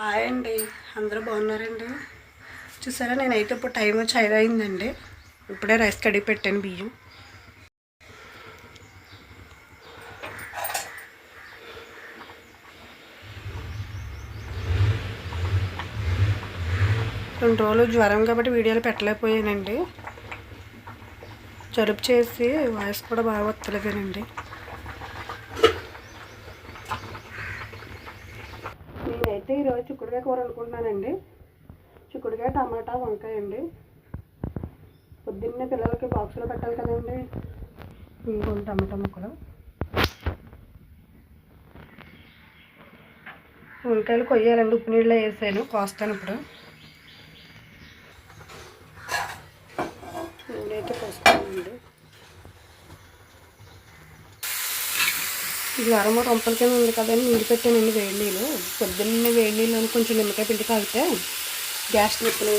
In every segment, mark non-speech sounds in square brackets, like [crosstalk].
Hi అండి. అందరూ బాగున్నారండి? చూసారా నేనైతే ఇప్పుడు టైం చైర్ అయిందండి. ఇప్పుడే రైస్ కడిగి పెట్టాను బియ్యం. రెండు రోజులు జ్వరం కాబట్టి వీడియోలు పెట్టలేకపోయానండి. జలుబు చేసి వాయిస్ కూడా బాగా వస్తలేదేనండి నేనైతే ఈరోజు చిక్కుడుకాయ కూర అనుకుంటున్నానండి. చిక్కుడుకాయ టమాటా వంకాయ అండి. పొద్దున్నే పిల్లలకి బాక్సులో పెట్టాలి కదండి. ఇంకొన్ని టమాటా ముక్కలు. వంకాయలు కొయ్యాలండి ఉప్పు నీళ్ళలో వేసాను కోస్తాను ఇప్పుడు. నేనైతే కోస్తానండి ఇది రొంపల కింద ఉంది కదండి నీళ్ళు పెట్టానండి వేడి నీళ్ళు. పొద్దున్నే వేడి నీళ్ళు కొంచెం నిమ్మకాయ పిండి తాగితే గ్యాస్ నొప్పులు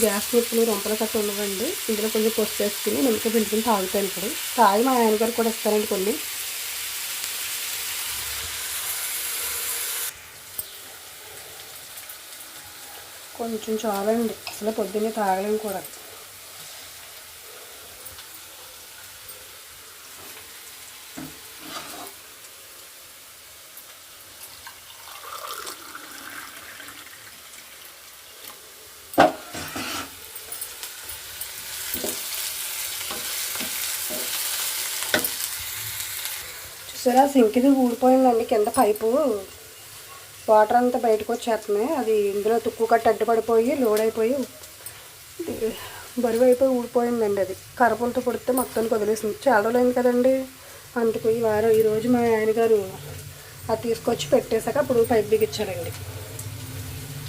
గ్యాస్ నొప్పులు రొంపలు కట్ట ఉండవండి. ఇందులో కొంచెం పసుపు వేసుకుని నిమ్మకాయ పిండుకుని తాగుతాను ఇప్పుడు. తాగి మా ఆయనగారు కూడా ఇస్తారండి కొన్ని. కొంచెం చాలండి. అసలు పొద్దున్నే తాగలేము కూడా. చూసారా? సింక్ది ఊడిపోయిందండి కింద పైపు వాటర్ అంతా బయటకు వచ్చేస్తున్నాయి. అది ఇందులో తుక్కు కట్టి అడ్డుపడిపోయి లోడ్ అయిపోయి బరువు అయిపోయి ఊడిపోయిందండి అది. కరపులతో పుడితే మొత్తానికి వదిలేసింది. చాలా రోజులైంది కదండి. అందుకు ఈ వారం ఈరోజు మా ఆయన గారు అది తీసుకొచ్చి పెట్టేశాక అప్పుడు పైప్ బిగించారండి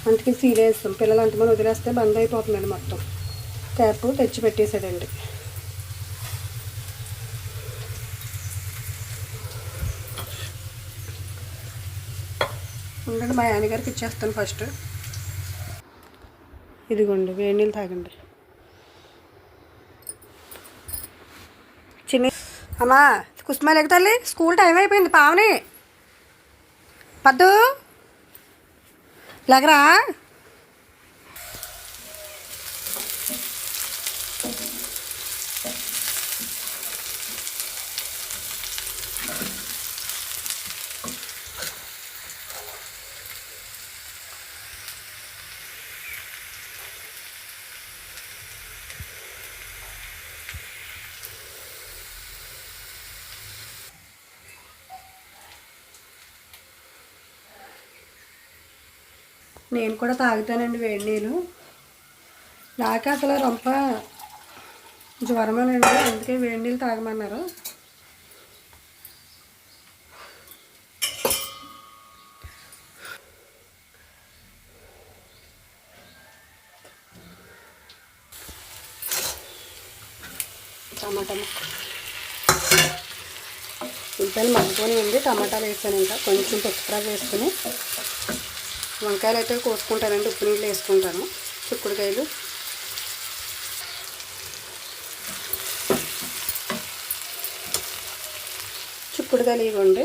అందుకే సీల్ వేస్తాం పిల్లలు అంతమంది వదిలేస్తే బంద్ అయిపోతుందండి మొత్తం. ట్యాప్ తెచ్చి పెట్టేశాడండి. ఉండండి మా ఆయనగారికి ఇచ్చేస్తాను ఫస్ట్. ఇదిగోండి వేడి నీళ్ళు తాగండి. చిన్న అమ్మా కుసుమా తల్లి స్కూల్ టైం అయిపోయింది పావని. పద్దు. లగరా నేను కూడా తాగుతానండి వేడి నీళ్ళు. నాకు అసలు రొంప జ్వరమేనండి అందుకే వేడి నీళ్ళు తాగమన్నారు. టమాటా ముక్క. ఉల్లిపాయలు మగ్గుకొని ఉంది టమాటాలు వేసాను ఇంకా. కొంచెం పచ్చిమిరప వేసుకొని వంకాయలు అయితే కోసుకుంటానండి ఉప్పు నీళ్ళు వేసుకుంటాను. చిక్కుడుకాయలు. చిక్కుడుకాయలు ఇవ్వండి.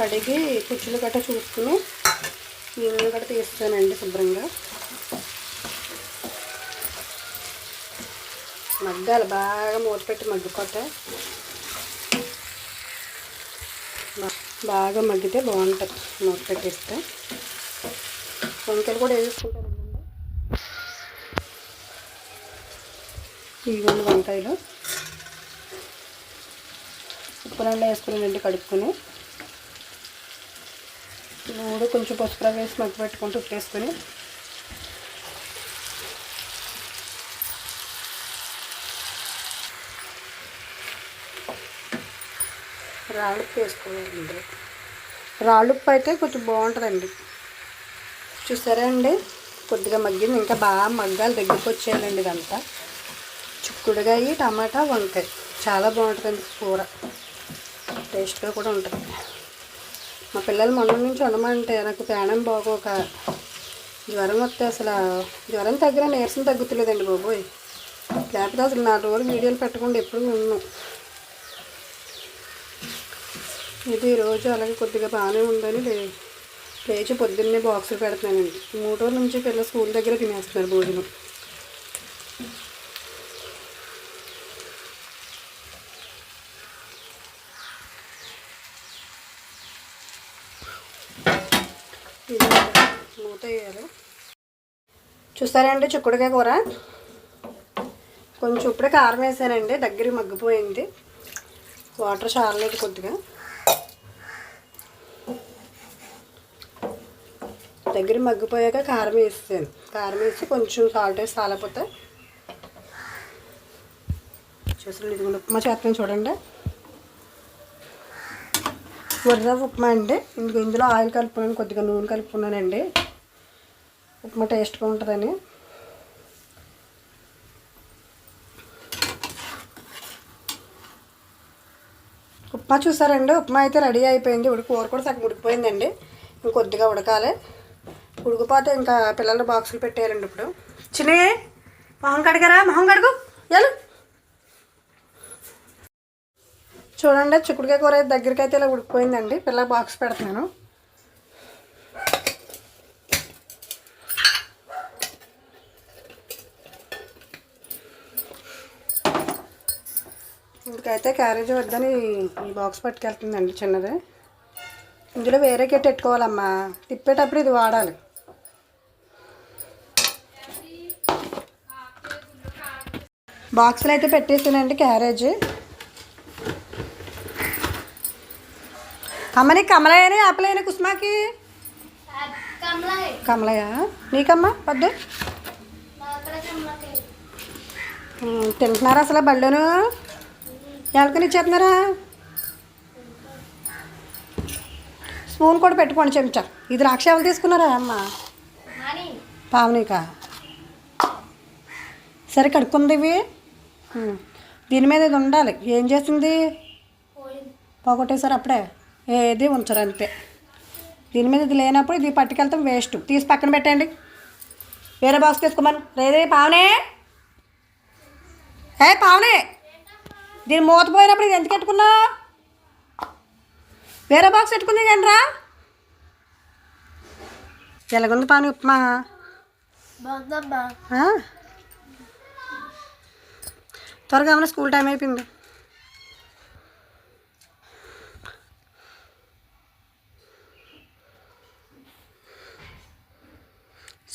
కడిగి కుచ్చులు గట్ట చూసుకుని నీళ్ళు గట్ట తీస్తానండి శుభ్రంగా. మగ్గాలి బాగా మూత పెట్టి మగ్గిపోతే. బాగా మగ్గితే బాగుంటుంది. మూత పెట్టేస్తే. వంకాయలు కూడా వేసుకుంటారండి ఇవన్నీ వంకాయలు. ఉప్పు రెండు వేసుకుని కడుక్కుని మూడు కొంచెం పసుపు వేసి మగ్గి పెట్టుకుంటూ ఉప్పు వేసుకొని రాళ్ళు వేసుకోవాలండి రాళ్ళుప్పు అయితే కొంచెం బాగుంటుందండి. చూసారా అండి? కొద్దిగా మగ్గింది. ఇంకా బాగా మగ్గాలి దగ్గరికి వచ్చేయాలండి ఇదంతా. చిక్కుడుగాయ టమాటా వంకాయ. చాలా బాగుంటుందండి కూర. టేస్ట్గా కూడా ఉంటుంది. మా పిల్లలు మొన్న నుంచి ఉండమంటే నాకు ప్రాణం బాగోక జ్వరం వస్తే అసలు జ్వరం తగ్గిన నీరసం తగ్గుతులేదండి బాబోయ్. లేకపోతే అసలు నాలుగు రోజులు వీడియోలు పెట్టకుండా ఎప్పుడు ఉన్నాను ఇది ఈరోజు అలాగే కొద్దిగా బాగానే ఉందని లే లేచి పొద్దున్నే బాక్సులు పెడుతున్నానండి. మూడు రోజుల నుంచి పిల్లలు స్కూల్ దగ్గర తినేస్తున్నారు భోజనం. మూత వేయాలి. చూస్తారండి చిక్కుడుకాయ కూర? కొంచెం ఇప్పుడే కారం వేసానండి దగ్గర మగ్గిపోయింది. వాటర్ చాలలేదు కొద్దిగా. దగ్గర మగ్గిపోయాక కారం వేస్తాను కారం వేసి కొంచెం సాల్ట్ వేసి సాలపోతే చూసాను ఇది ఉప్మా చేస్తాను చూడండి. ఉర్ర ఉప్మా అండి. ఇంకా ఇందులో ఆయిల్ కలుపుకున్నాను కొద్దిగా నూనె కలుపుకున్నానండి. ఉప్మా టేస్ట్గా ఉంటుందని ఉప్మా చూసారండి? ఉప్మా అయితే రెడీ అయిపోయింది. ఉడికి కూర కూడా సగం ఉడికిపోయిందండి. ఇంకొద్దిగా ఉడకాలి. ఉడికిపోతే ఇంకా పిల్లలు బాక్సులు పెట్టేయాలండి ఇప్పుడు. చిన్న మొహం కడగరా? మొహం కడుగు. ఎలు చూడండి చిక్కుడుకాయ కూర దగ్గరికి అయితే ఇలా ఉడికిపోయిందండి. పిల్లల బాక్స్ పెడుతున్నాను. ఇందుకైతే క్యారేజ్ వద్దని ఈ బాక్స్ పట్టుకెళ్తుందండి చిన్నది. ఇందులో వేరే కెట్ పెట్టుకోవాలమ్మా. తిప్పేటప్పుడు ఇది వాడాలి. బాక్సులు అయితే పెట్టేసానండి క్యారేజ్. కమ్మని కమలయ్యని ఆపలేని కుస్మాకి కమలాయ్ కమలయ్య. నీకమ్మా పద్దు? ఉమ్, తింటున్నారా అసలు బళ్ళోను? ఎవరికని ఇచ్చేస్తున్నారా? స్పూన్ కూడా పెట్టుకోండి చెంచా. ఇది ద్రాక్ష ఎవరు తీసుకున్నారా అమ్మ? పావనికా? సరే కడుక్కుంది ఇవి. దీని మీద ఇది ఉండాలి. ఏం చేసింది? పోయింది. పోగొట్టేశారు అప్పుడే. ఏది ఉంచరు అంతే. దీని మీద ఇది లేనప్పుడు ఇది పట్టుకెళ్తాం వేస్ట్. తీసి పక్కన పెట్టండి. వేరే బాక్స్ తీసుకోమను. రేదే పావనే! ఏ పావనే! దీని మూత పోయినప్పుడు ఇది ఎందుకు పెట్టుకున్నా? వేరే బాక్స్ పెట్టుకుంది కానీ రా ఎలాగుంది పావని ఉప్మా? త్వరగా ఏమైనా స్కూల్ టైం అయిపోయింది?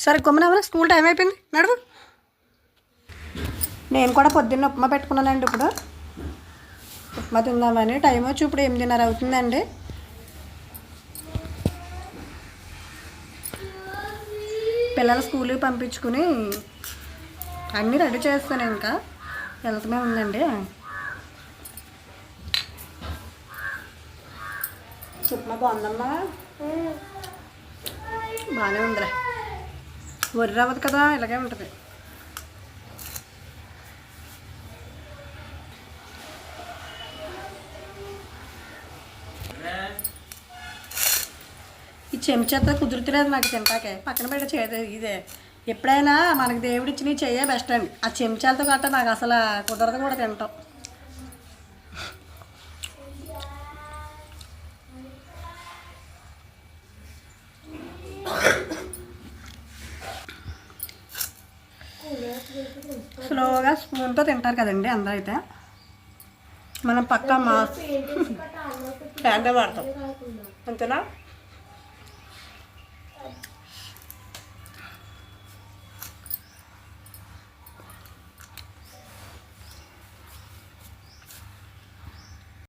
సరే గమ్మున స్కూల్ టైం అయిపోయింది? నడువు. నేను కూడా పొద్దున్న ఉప్మా పెట్టుకున్నానండి ఇప్పుడు. ఉప్మా తిందామని టైం వచ్చి ఇప్పుడు ఎనిమిదిన్నర అవుతుందండి. పిల్లలు స్కూల్కి పంపించుకుని అన్నీ రెడీ చేస్తాను ఇంకా. వెళ్తూనే ఉందండి. ఉప్మా బాగుందమ్మా. బాగానే ఉందిరా. వరి అవ్వదు కదా ఇలాగే ఉంటుంది. ఈ చెంచాతో కుదురుతులేదు నాకు తింటాకే పక్కన పెట్టి చేదే ఇదే. ఎప్పుడైనా మనకి దేవుడు ఇచ్చిన చెయ్యే బెస్ట్ అండి. ఆ చెంచాలతో గట్ట నాకు అసలు కుదరదు కూడా తింటాం స్లోగా స్పూన్తో తింటారు కదండి అందరూ అయితే మనం పక్క మా ప్యాంటే [laughs] వాడతాం. అంతేనా?